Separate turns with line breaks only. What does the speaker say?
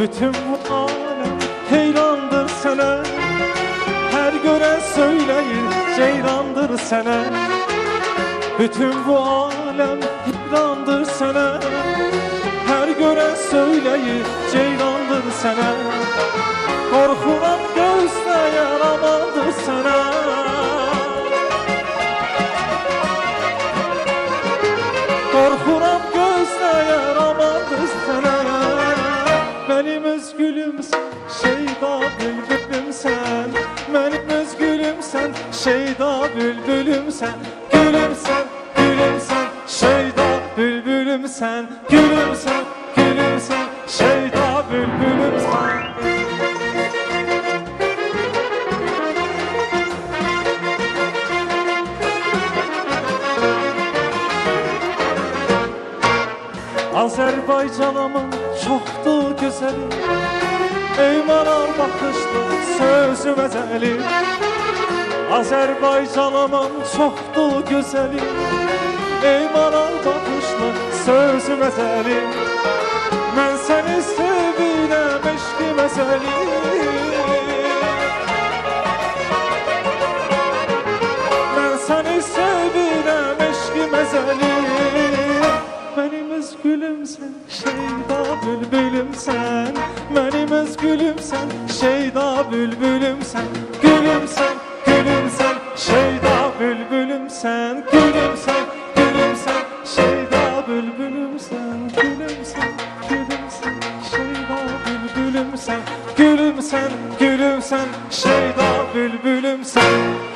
Bütün bu alem heyrandır sana. Her gören söyleyin ceyrandır sana. Bütün bu alem heyrandır sana. Her gören söyleyin ceyrandır sana sana. Korkuram gözle yaramadır sana. Benim özgülüm sen, şeyda bülbülüm sen. Benim özgülüm sen, şeyda bülbülüm sen. Gülüm sen, gülüm sen, şeyda bülbülüm sen. Gülüm sen, Azerbaycanımın çoktu güzeli. Ey maral bakışlı sözü mezeli Azerbaycanımın çoktu güzeli. Ey maral bakışlı sözü mezeli Ben seni sevilem eşki mezeli Ben seni sevirəm eşki məzəli Mənim öz gülümsən, şeyda bülbülümsən Mənim öz gülümsən, şeyda bülbülümsən Gülümsən, gülümsən, şeyda bülbülümsən Gülümsən, gülümsən, şeyda bülbülümsən Gülümsən, gülümsən, şeyda bülbülümsən Gülümsən, gülümsən, şeyda bülbülümsən